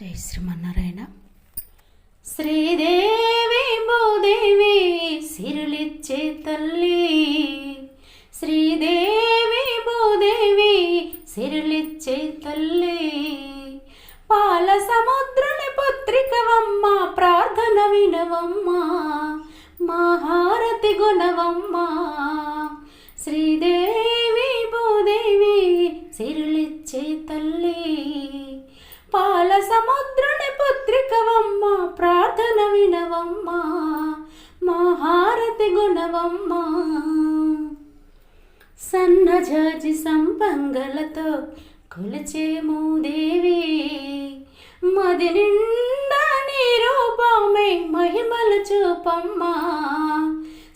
జై శ్రీమన్నారాయణ. శ్రీదేవి భూదేవి సిరులిచ్చే తల్లి. శ్రీదేవి భూదేవి సిరులిచ్చే తల్లి. పాల సముద్రుని పుత్రికవమ్మ ప్రార్థన వినవమ్మ మహారతి గుణవమ్మ పాల సముద్రుని పుత్రికవమ్మ ప్రార్థన వినవమ్మ మహారతి గుణవమ్మ. సన్నజాజి సంపంగలతో కొలిచేము దేవి మది నిండా నీ రూపమే మహిమల చూపమ్మ.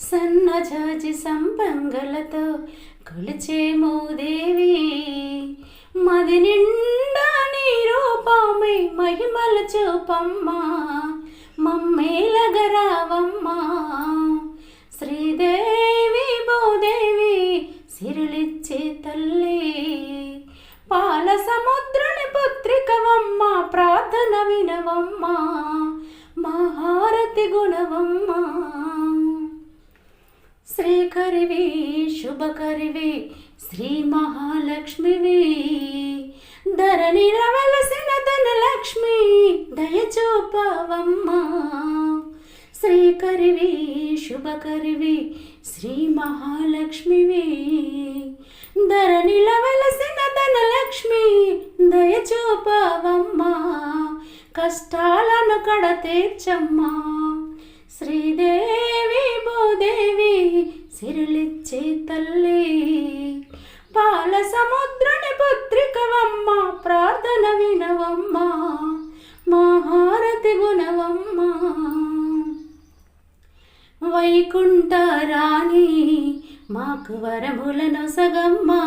సన్నజాజి సంపంగలతో కొలిచేము దేవి మది నిండా నీ రూపమే మహిమలు చూపమ్మా మమ్మేలగరావమ్మా. శ్రీదేవి భూదేవి సిరులిచ్చే తల్లి. పాల సముద్రుని పుత్రికవమ్మ ప్రార్థన వినవమ్మ మహారతి గుణవమ్మ. శ్రీకరివి శుభకరివి శ్రీ మహాలక్ష్మివి. ధరణి రవలసి దయచూపవమ్మ. శ్రీకరివి శుభకరివి శ్రీ మహాలక్ష్మివి. ధర నిలవలసిన ధనలక్ష్మి దయచూపవమ్మ. కష్టాలను కడ శ్రీదేవి భూదేవి సిరులిచ్చే తల్లి. పాల సముద్రుని పుత్రికవమ్మ ప్రార్థన వినవమ్మా. వైకుంఠ రాణి మాకు వరములను సగమ్మా.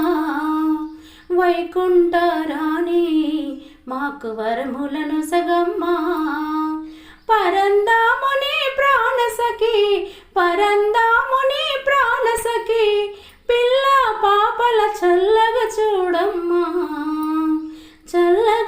వైకుంఠ రాణి మాకు వరములను సగమ్మా. పరందాముని ప్రాణసఖి పరందాముని ప్రాణసఖి పిల్ల పాపల చల్లగా చూడమ్మా. చల్లగా